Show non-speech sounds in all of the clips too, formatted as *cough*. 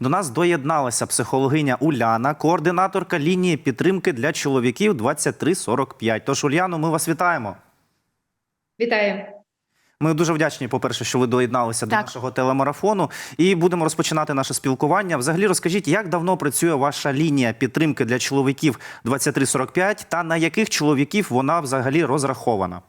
До нас доєдналася психологиня Уляна, координаторка лінії підтримки для чоловіків 2345. Тож, Уляно, ми вас вітаємо. Вітаю. Ми дуже вдячні, по-перше, що ви доєдналися до нашого телемарафону. І будемо розпочинати наше спілкування. Взагалі, розкажіть, як давно працює ваша лінія підтримки для чоловіків 2345 та на яких чоловіків вона взагалі розрахована?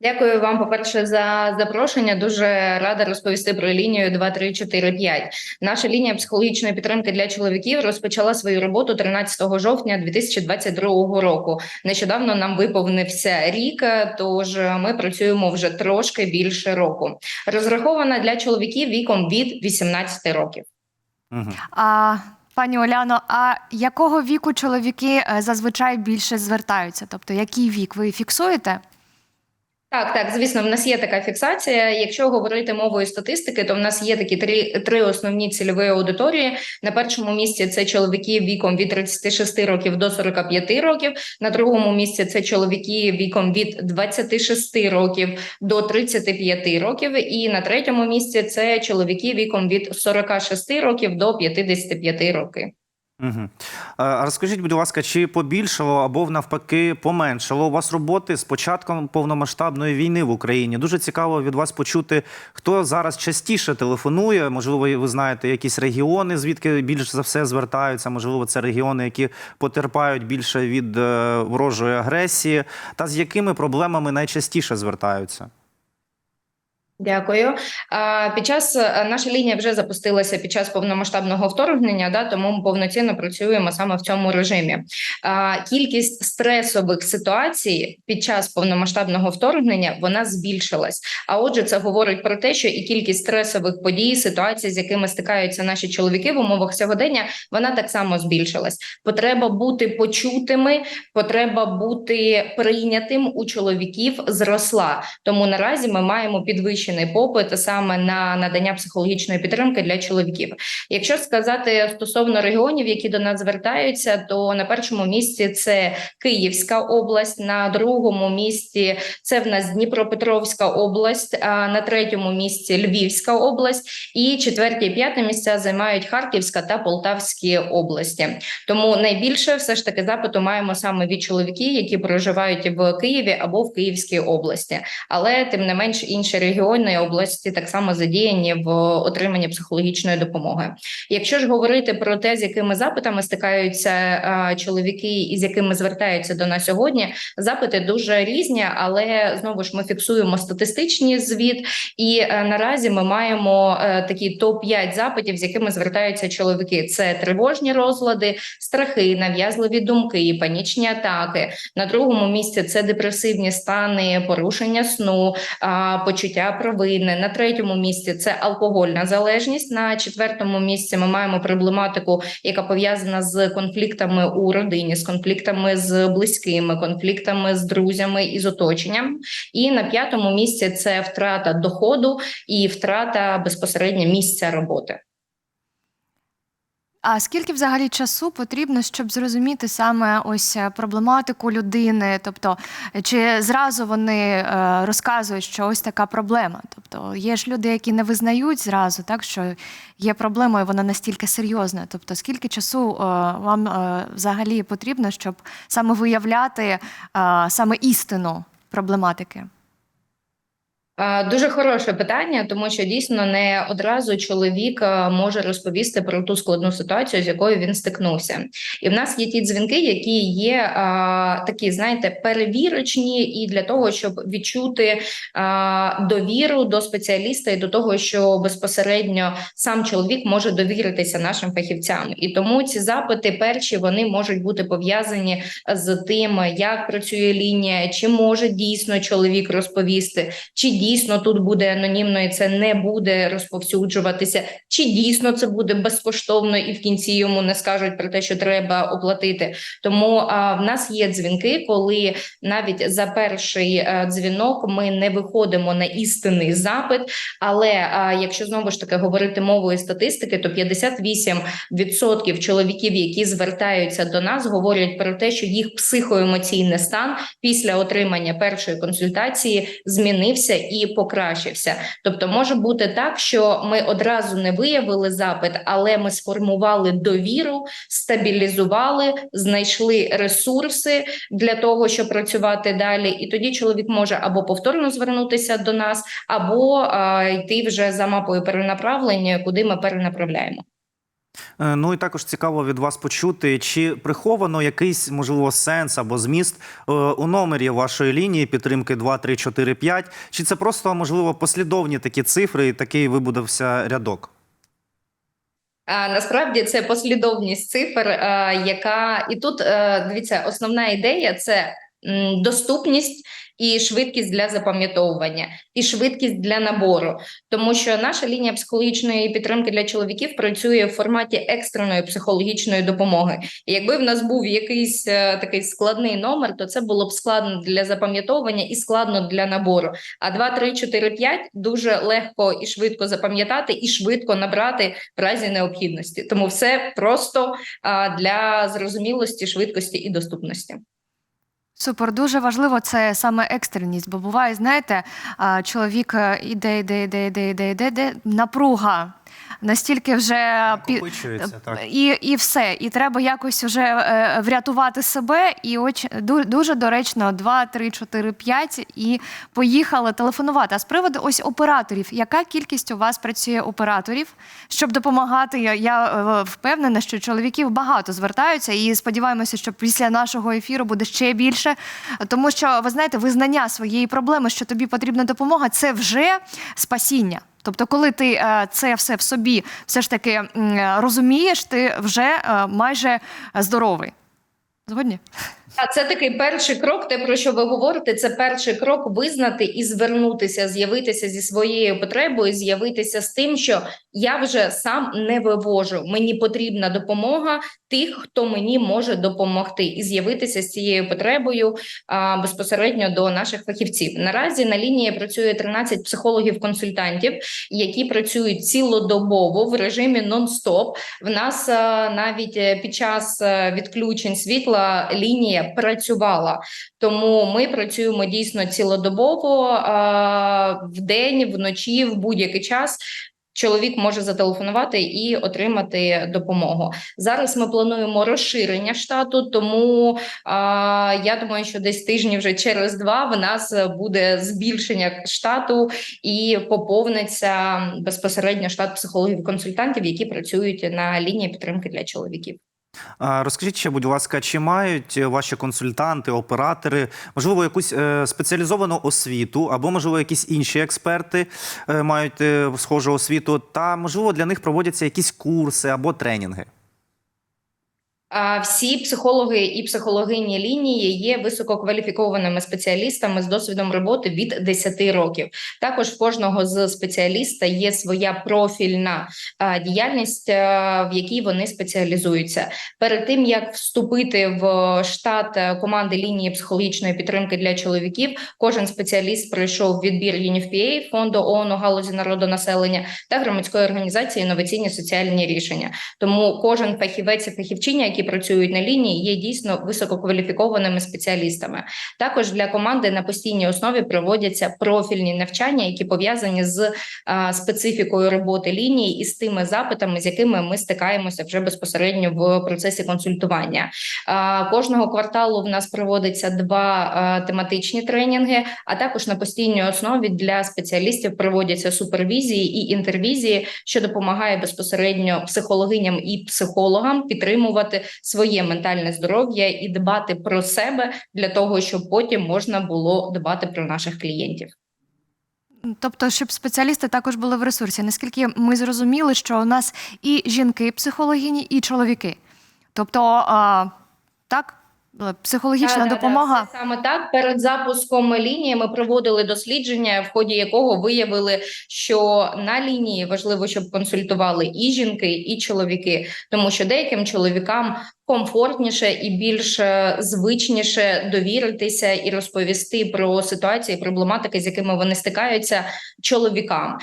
Дякую вам, по-перше, за запрошення. Дуже рада розповісти про лінію 2345. Наша лінія психологічної підтримки для чоловіків розпочала свою роботу 13 жовтня 2022 року. Нещодавно нам виповнився рік, тож ми працюємо вже трошки більше року. Розрахована для чоловіків віком від 18 років. Угу. А пані Оляно, а якого віку чоловіки е, зазвичай більше звертаються? Тобто, який вік ви фіксуєте? Так, так, звісно, в нас є така фіксація. Якщо говорити мовою статистики, то в нас є такі три, три основні цільові аудиторії. На першому місці це чоловіки віком від 36 років до 45 років. На другому місці це чоловіки віком від 26 років до 35 років. І на третьому місці це чоловіки віком від 46 років до 55 років. Угу. Розкажіть, будь ласка, чи побільшало або навпаки поменшало у вас роботи з початком повномасштабної війни в Україні? Дуже цікаво від вас почути, хто зараз частіше телефонує. Можливо, ви знаєте якісь регіони, звідки більш за все звертаються. Можливо, це регіони, які потерпають більше від е, ворожої агресії, та з якими проблемами найчастіше звертаються? Дякую. Під час е, наша лінія вже запустилася під час повномасштабного вторгнення, да тому ми повноцінно працюємо саме в цьому режимі. Кількість стресових ситуацій під час повномасштабного вторгнення вона збільшилась. А отже, це говорить про те, що і кількість стресових подій, ситуацій, з якими стикаються наші чоловіки в умовах сьогодення, вона так само збільшилась. Потреба бути почутими, потреба бути прийнятим у чоловіків зросла. Тому наразі ми маємо підвищений попит саме на надання психологічної підтримки для чоловіків. Якщо сказати стосовно регіонів, які до нас звертаються, то на першому місці це Київська область, на другому місці це в нас Дніпропетровська область, а на третьому місці Львівська область, і четверте і п'яте місця займають Харківська та Полтавські області. Тому найбільше все ж таки запиту маємо саме від чоловіків, які проживають в Києві або в Київській області, але тим не менш інші регіони і області так само задіяні в отриманні психологічної допомоги. Якщо ж говорити про те, з якими запитами стикаються чоловіки і з якими звертаються до нас сьогодні, запити дуже різні, але знову ж ми фіксуємо статистичні звіт, і е, наразі ми маємо е, такі топ 5 запитів, з якими звертаються чоловіки: це тривожні розлади, страхи, нав'язливі думки, панічні атаки. На другому місці це депресивні стани, порушення сну, почуття провини. На третьому місці це алкогольна залежність. На четвертому місці ми маємо проблематику, яка пов'язана з конфліктами у родині, з конфліктами з близькими, конфліктами з друзями і з оточенням. І на п'ятому місці це втрата доходу і втрата безпосередньо місця роботи. А скільки взагалі часу потрібно, щоб зрозуміти саме ось е, проблематику людини? Тобто, чи зразу вони е, розказують, що ось така проблема? Тобто є ж люди, які не визнають зразу, так що є проблема, і вона настільки серйозна. Тобто, скільки часу е, вам взагалі потрібно, щоб саме виявляти саме істину проблематики? А, Дуже хороше питання, тому що дійсно не одразу чоловік може розповісти про ту складну ситуацію, з якою він стикнувся. І в нас є ті дзвінки, які є а, такі, знаєте, перевірочні, і для того, щоб відчути а, довіру до спеціаліста і до того, що безпосередньо сам чоловік може довіритися нашим фахівцям. І тому ці запити перші вони можуть бути пов'язані з тим, як працює лінія, чи може дійсно чоловік розповісти, чи дійсно тут буде анонімно і це не буде розповсюджуватися, чи дійсно це буде безкоштовно, і в кінці йому не скажуть про те, що треба оплатити. Тому а, в нас є дзвінки, коли навіть за перший а, дзвінок ми не виходимо на істинний запит. Але а, якщо знову ж таки говорити мовою статистики, то 58% чоловіків, які звертаються до нас, говорять про те, що їх психоемоційний стан після отримання першої консультації змінився і і покращився. Тобто, може бути так, що ми одразу не виявили запит, але ми сформували довіру, стабілізували, знайшли ресурси для того, щоб працювати далі. І тоді чоловік може або повторно звернутися до нас, або а, йти вже за мапою перенаправлення, куди ми перенаправляємо. Е, Ну і також цікаво від вас почути, чи приховано якийсь можливо сенс або зміст е, у номері вашої лінії підтримки 2, 3, 4, 5, чи це просто можливо послідовні такі цифри, і такий вибудався рядок? А, Насправді це послідовність цифр, яка і тут е, дивіться, основна ідея це доступність і швидкість для запам'ятовування, і швидкість для набору, тому що наша лінія психологічної підтримки для чоловіків працює в форматі екстреної психологічної допомоги. І якби в нас був якийсь е, такий складний номер, то це було б складно для запам'ятовування і складно для набору. А 2, 3, 4, 5 дуже легко і швидко запам'ятати, і швидко набрати в разі необхідності. Тому все просто для зрозумілості, швидкості і доступності. Супер, дуже важливо це саме екстреність, бо буває, знаєте, чоловік е, іде, іде, іде, іде, іде, іде, іде, напруга. Настільки вже Накопичується, так. і, і все. І треба якось вже е, врятувати себе. І оч, ду- дуже доречно 2, 3, 4, 5 і поїхали телефонувати. А з приводу ось операторів, яка кількість у вас працює операторів, щоб допомагати? Я, я е, впевнена, що чоловіків багато звертаються, і сподіваємося, що після нашого ефіру буде ще більше. Тому що ви знаєте, визнання своєї проблеми, що тобі потрібна допомога, це вже спасіння. Тобто, коли ти е, це все в собі все ж таки е, розумієш, ти вже е, майже здоровий. Згодні? А це такий перший крок. Те про що ви говорите, це перший крок визнати і звернутися, з'явитися зі своєю потребою, з'явитися з тим, що я вже сам не вивожу. Мені потрібна допомога тих, хто мені може допомогти, і з'явитися з цією потребою а, безпосередньо до наших фахівців. Наразі на лінії працює 13 психологів-консультантів, які працюють цілодобово в режимі нон-стоп. В нас а, навіть е, під час е, відключень світла лінія працювала. Тому ми працюємо дійсно цілодобово а, вдень, вночі, в будь-який час. Чоловік може зателефонувати і отримати допомогу. Зараз ми плануємо розширення штату, тому а, я думаю, що десь тижні вже через два в нас буде збільшення штату і поповниться безпосередньо штат психологів-консультантів, які працюють на лінії підтримки для чоловіків. Розкажіть ще, будь ласка, чи мають ваші консультанти, оператори, можливо, якусь е, спеціалізовану освіту, або, можливо, якісь інші експерти е, мають е, схожу освіту, та, можливо, для них проводяться якісь курси або тренінги? Всі психологи і психологині лінії є висококваліфікованими спеціалістами з досвідом роботи від 10 років. Також в кожного з спеціаліста є своя профільна діяльність, в якій вони спеціалізуються. Перед тим як вступити в штат е, команди лінії психологічної підтримки для чоловіків, кожен спеціаліст пройшов відбір UNFPA, фонду ООН у галузі народонаселення та громадської організації інноваційні соціальні рішення. Тому кожен фахівець і фахівчиня, які працюють на лінії, є дійсно висококваліфікованими спеціалістами. Також для команди на постійній основі проводяться профільні навчання, які пов'язані з специфікою роботи лінії і з тими запитами, з якими ми стикаємося вже безпосередньо в процесі консультування. Кожного кварталу в нас проводиться два тематичні тренінги, а також на постійній основі для спеціалістів проводяться супервізії і інтервізії, що допомагає безпосередньо психологиням і психологам підтримувати своє ментальне здоров'я і дбати про себе для того, щоб потім можна було дбати про наших клієнтів. Тобто, щоб спеціалісти також були в ресурсі. Наскільки ми зрозуміли, що у нас і жінки психологині, і чоловіки. Тобто, а, так, психологічна Да-да-да, допомога. саме так. Перед запуском лінії ми проводили дослідження, в ході якого виявили, що на лінії важливо, щоб консультували і жінки, і чоловіки, тому що деяким чоловікам комфортніше і більш е, звичніше довіритися і розповісти про ситуації, проблематики, з якими вони стикаються чоловікам.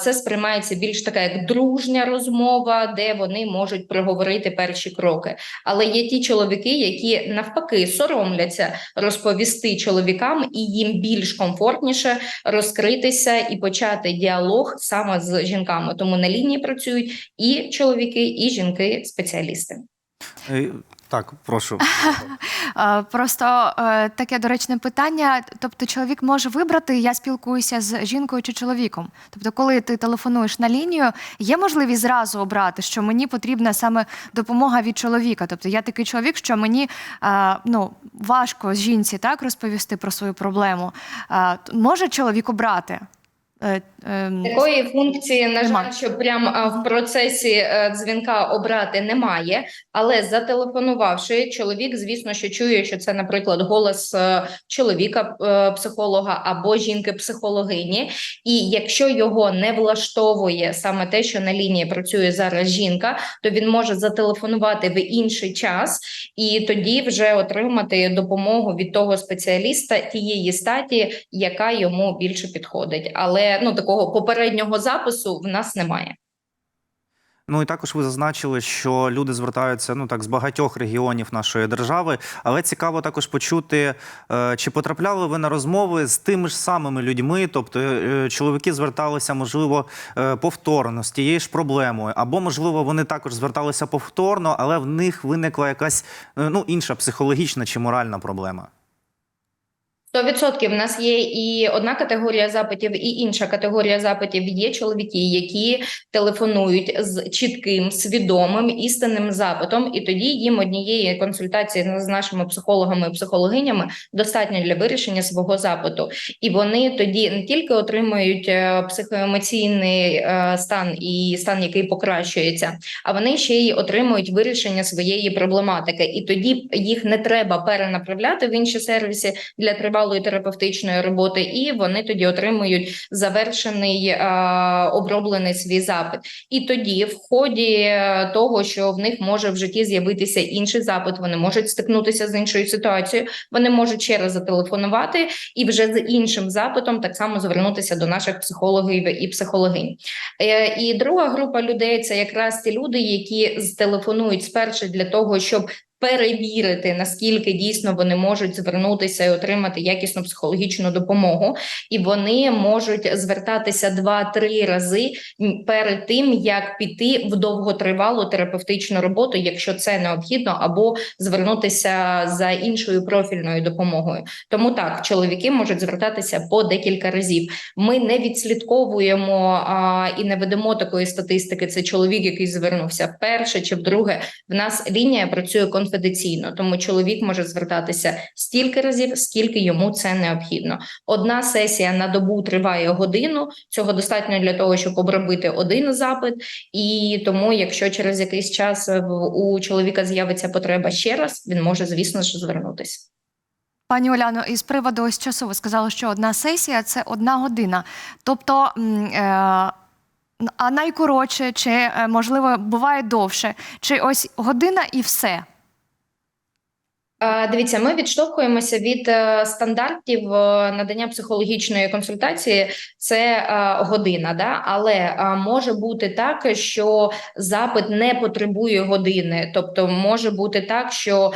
Це сприймається більш така як дружня розмова, де вони можуть проговорити перші кроки. Але є ті чоловіки, які навпаки соромляться розповісти чоловікам, і їм більш комфортніше розкритися і почати діалог саме з жінками. Тому на лінії працюють і чоловіки, і жінки-спеціалісти. Е, Так, прошу. *laughs* Е, Просто е, таке доречне питання. Тобто, чоловік може вибрати, я спілкуюся з жінкою чи чоловіком. Тобто, коли ти телефонуєш на лінію, є можливість зразу обрати, що мені потрібна саме допомога від чоловіка. Тобто, я такий чоловік, що мені ну, важко жінці так розповісти про свою проблему. Може чоловік обрати? Е, ем, Такої функції, на жаль, що прямо в процесі е, дзвінка обрати немає. Але зателефонувавши, чоловік, звісно, що чує, що це, наприклад, голос е, чоловіка, е, психолога або жінки-психологині. І якщо його не влаштовує саме те, що на лінії працює зараз жінка, то він може зателефонувати в інший час і тоді вже отримати допомогу від того спеціаліста тієї статі, яка йому більше підходить. Але ну такого попереднього запису в нас немає. Ну і також ви зазначили, що люди звертаються ну так з багатьох регіонів нашої держави. Але цікаво також почути, е, чи потрапляли ви на розмови з тими ж самими людьми, тобто е, чоловіки зверталися, можливо, е, повторно з тією ж проблемою, або можливо вони також зверталися повторно, але в них виникла якась е, ну інша психологічна чи моральна проблема. 100% в нас є і одна категорія запитів, і інша категорія запитів. Є чоловіки, які телефонують з чітким, свідомим істинним запитом, і тоді їм однієї консультації з нашими психологами і психологинями достатньо для вирішення свого запиту. І вони тоді не тільки отримують е, психоемоційний е, стан і стан, який покращується, а вони ще й отримують вирішення своєї проблематики. І тоді їх не треба перенаправляти в інші сервіси для тривалої терапевтичної роботи, і вони тоді отримують завершений е, оброблений свій запит. І тоді, в ході е, того, що в них може в житті з'явитися інший запит, вони можуть стикнутися з іншою ситуацією. Вони можуть ще раз зателефонувати і вже з іншим запитом так само звернутися до наших психологів і психологинь. Е, І друга група людей це якраз ті люди, які зтелефонують спершу для того, щоб перевірити наскільки дійсно вони можуть звернутися і отримати якісну психологічну допомогу, і вони можуть звертатися два-три рази перед тим, як піти в довготривалу терапевтичну роботу, якщо це необхідно, або звернутися за іншою профільною допомогою. Тому так чоловіки можуть звертатися по декілька разів. Ми не відслідковуємо а, і не ведемо такої статистики. Це чоловік, який звернувся вперше чи вдруге. В нас лінія працює конфіденційно, тому чоловік може звертатися стільки разів, скільки йому це необхідно. Одна сесія на добу триває годину. Цього достатньо для того, щоб обробити один запит. І тому, якщо через якийсь час у чоловіка з'явиться потреба ще раз, він може, звісно ж, звернутися. Пані Оляно, із приводу ось часу ви сказали, що одна сесія це одна година. Тобто, е, а найкоротше, чи е, можливо буває довше, чи ось година і все. Дивіться, ми відштовхуємося від е, стандартів е, надання психологічної консультації. Це е, година, да? але може бути так, що запит не потребує години. Тобто, може бути так, що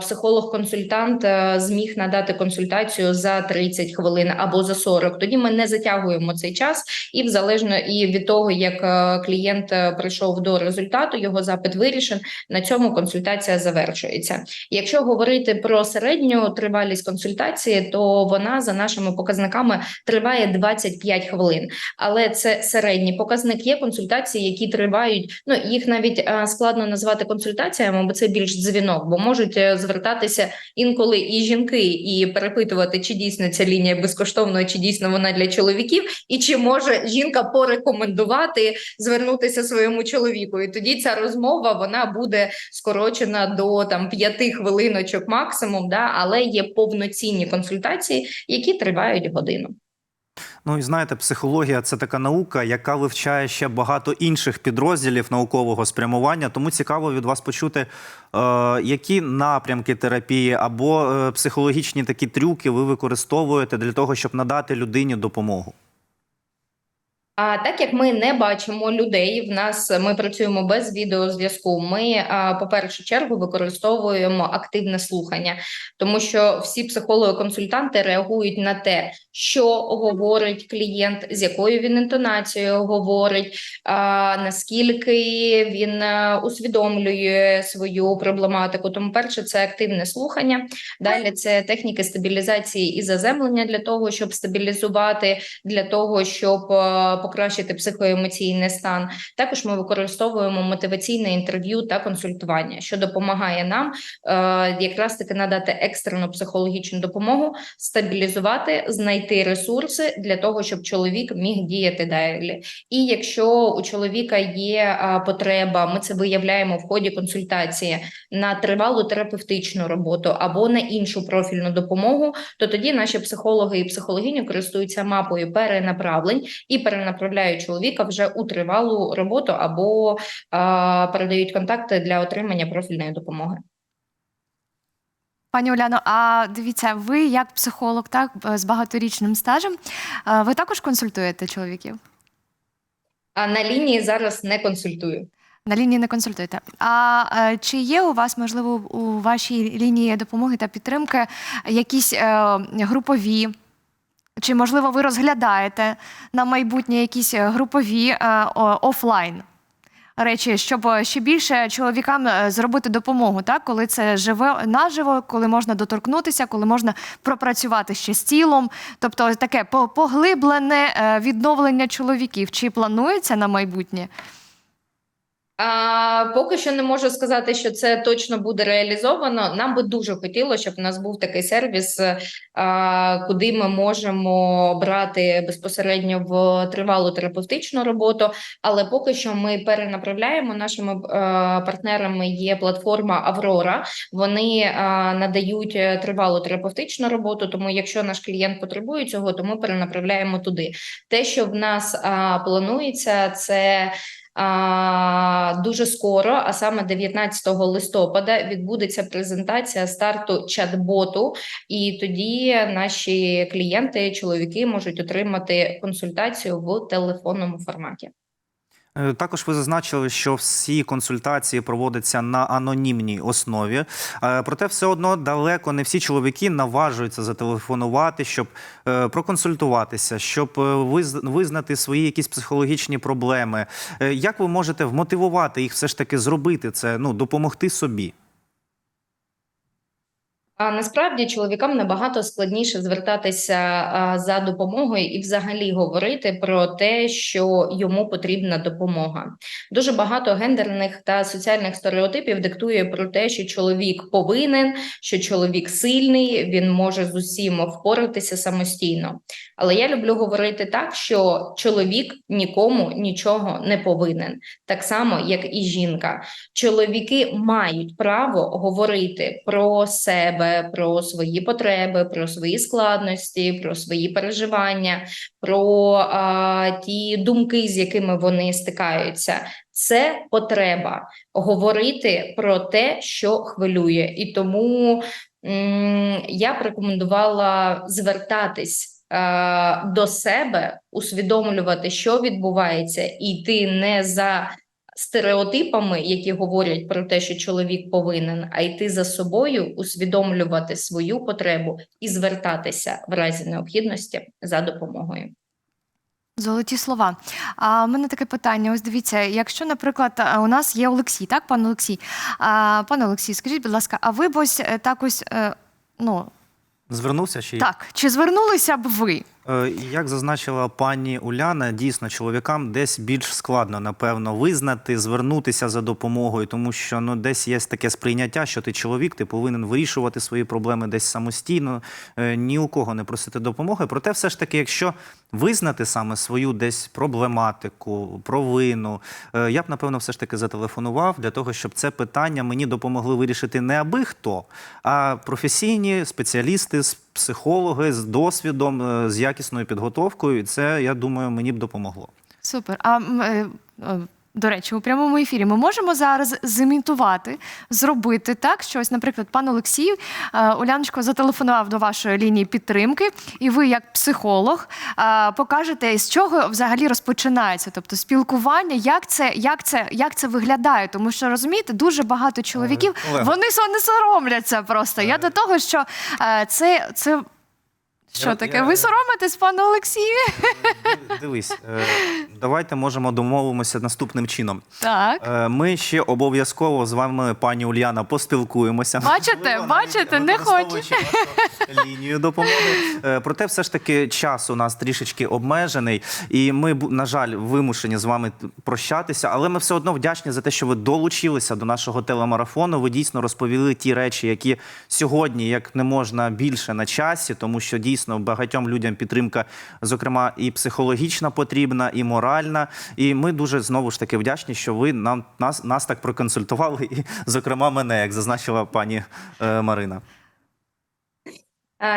психолог-консультант зміг надати консультацію за 30 хвилин або за 40. Тоді ми не затягуємо цей час, і в залежно і від того, як клієнт прийшов до результату, його запит вирішен. На цьому консультація завершується. Говорити про середню тривалість консультації, то вона за нашими показниками триває 25 хвилин. Але це середній показник. Є консультації, які тривають. Ну їх навіть е, складно назвати консультаціями, бо це більш дзвінок, бо можуть е, звертатися інколи і жінки, і перепитувати, чи дійсно ця лінія безкоштовна, чи дійсно вона для чоловіків, і чи може жінка порекомендувати звернутися своєму чоловіку. І тоді ця розмова вона буде скорочена до там п'яти хвилиночок максимум, да, але є повноцінні консультації, які тривають годину. Ну і знаєте, психологія це така наука, яка вивчає ще багато інших підрозділів наукового спрямування. Тому цікаво від вас почути, е, які напрямки терапії або е, психологічні такі трюки ви використовуєте для того, щоб надати людині допомогу. А так як ми не бачимо людей, в нас ми працюємо без відеозв'язку. Ми, по першу чергу, використовуємо активне слухання, тому що всі психологи-консультанти реагують на те, що говорить клієнт, з якою він інтонацією говорить, наскільки він усвідомлює свою проблематику. Тому, перше, це активне слухання. Далі це техніки стабілізації і заземлення для того, щоб стабілізувати, для того, щоб покращити психоемоційний стан. Також ми використовуємо мотиваційне інтерв'ю та консультування, що допомагає нам е, якраз таки надати екстрену психологічну допомогу, стабілізувати, знайти ресурси для того, щоб чоловік міг діяти далі. І якщо у чоловіка є е, потреба, ми це виявляємо в ході консультації на тривалу терапевтичну роботу або на іншу профільну допомогу, то тоді наші психологи і психологині користуються мапою перенаправлень і перенаправляють чоловіка вже у тривалу роботу або передають контакти для отримання профільної допомоги. Пані Уляно, а дивіться, ви як психолог, так з багаторічним стажем, е, ви також консультуєте чоловіків? А на лінії зараз не консультую. На лінії не консультуєте. А е, чи є у вас, можливо, у вашій лінії допомоги та підтримки якісь е, групові? Чи, можливо, ви розглядаєте на майбутнє якісь е, групові е, офлайн речі, щоб е, ще більше чоловікам зробити допомогу, так? коли це живе наживо, коли можна доторкнутися, коли можна пропрацювати ще з тілом? Тобто таке поглиблене відновлення чоловіків. Чи планується на майбутнє? А, поки що не можу сказати, що це точно буде реалізовано. Нам би дуже хотілося, щоб у нас був такий сервіс, а, куди ми можемо брати безпосередньо в тривалу терапевтичну роботу. Але поки що ми перенаправляємо нашими е, партнерами. Є платформа Аврора. Вони а, надають е, тривалу терапевтичну роботу. Тому, якщо наш клієнт потребує цього, то ми перенаправляємо туди. Те, що в нас а, планується, це. Дуже скоро, а саме 19 листопада, відбудеться презентація старту чат-боту, і тоді наші клієнти, чоловіки, можуть отримати консультацію в телефонному форматі. Е, Також ви зазначили, що всі консультації проводяться на анонімній основі. Е, Проте, все одно далеко не всі чоловіки наважуються зателефонувати, щоб е, проконсультуватися, щоб визнати свої якісь психологічні проблеми. Як ви можете вмотивувати їх все ж таки зробити це, ну допомогти собі? А насправді чоловікам набагато складніше звертатися за допомогою і взагалі говорити про те, що йому потрібна допомога. Дуже багато гендерних та соціальних стереотипів диктує про те, що чоловік повинен, що чоловік сильний, він може з усім впоратися самостійно. Але я люблю говорити так, що чоловік нікому нічого не повинен, так само як і жінка. Чоловіки мають право говорити про себе, про свої потреби, про свої складності, про свої переживання, про а, ті думки, з якими вони стикаються. Це потреба говорити про те, що хвилює, і тому м, я б рекомендувала звертатись. До себе усвідомлювати, що відбувається, і йти не за стереотипами, які говорять про те, що чоловік повинен, а йти за собою, усвідомлювати свою потребу і звертатися в разі необхідності за допомогою. Золоті слова. А в мене таке питання. Ось дивіться, якщо, наприклад, у нас є Олексій, так, пан Олексій. А, пане Олексій, скажіть, будь ласка, а ви б ось е, так ось, е, ну Звернувся чи так, чи звернулися б ви? Е, Як зазначила пані Уляна, дійсно чоловікам десь більш складно, напевно, визнати, звернутися за допомогою, тому що ну десь є таке сприйняття, що ти чоловік, ти повинен вирішувати свої проблеми десь самостійно, е, ні у кого не просити допомоги. Проте, все ж таки, якщо визнати саме свою десь проблематику, провину, е, я б напевно все ж таки зателефонував для того, щоб це питання мені допомогли вирішити не аби хто, а професійні спеціалісти з психологи з досвідом, е, з якісною підготовкою. І це, я думаю, мені б допомогло. Супер. А е, до речі, у прямому ефірі ми можемо зараз зімітувати, зробити так, що ось, наприклад, пан Олексій е, Уляночко зателефонував до вашої лінії підтримки, і ви, як психолог, е, покажете, з чого взагалі розпочинається, тобто спілкування, як це, як це, як це виглядає. Тому що розумієте, дуже багато чоловіків Олег. вони со- не соромляться просто. Я до того, що е, це. це що Я- таке? я- Ви соромитесь, пане Олексію? Дивись, е, давайте можемо домовимося наступним чином. Так. Е, Ми ще обов'язково з вами, пані Ульяна, поспілкуємося. Бачите, Можливо, бачите, не використовуючи вашу лінію допомоги. Е, Проте, все ж таки, час у нас трішечки обмежений, і ми, бу- на жаль, вимушені з вами т- прощатися. Але ми все одно вдячні за те, що ви долучилися до нашого телемарафону. Ви дійсно розповіли ті речі, які сьогодні як не можна більше на часі, тому що дійсно багатьом людям підтримка, зокрема, і психологічна потрібна, і моральна. І ми дуже знову ж таки вдячні, що ви нам нас, нас так проконсультували, і, зокрема, мене, як зазначила пані е, Марина.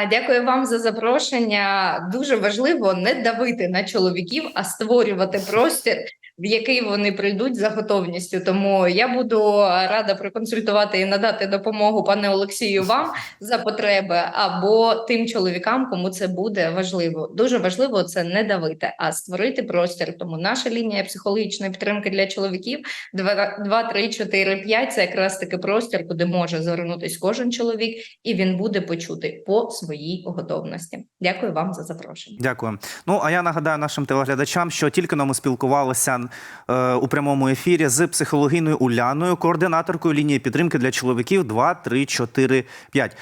Дякую вам за запрошення. Дуже важливо не давити на чоловіків, а створювати простір, в який вони прийдуть за готовністю. Тому я буду рада проконсультувати і надати допомогу пане Олексію вам за потреби або тим чоловікам, кому це буде важливо. Дуже важливо це не давити, а створити простір. Тому наша лінія психологічної підтримки для чоловіків 2, 3, 4, 5 – це якраз таки простір, куди може звернутись кожен чоловік, і він буде почути по своїй готовності. Дякую вам за запрошення. Дякую. Ну а я нагадаю нашим телеглядачам, що тільки но ми спілкувалися у прямому ефірі з психологиною Уляною, координаторкою лінії підтримки для чоловіків 2, 3, 4, 5.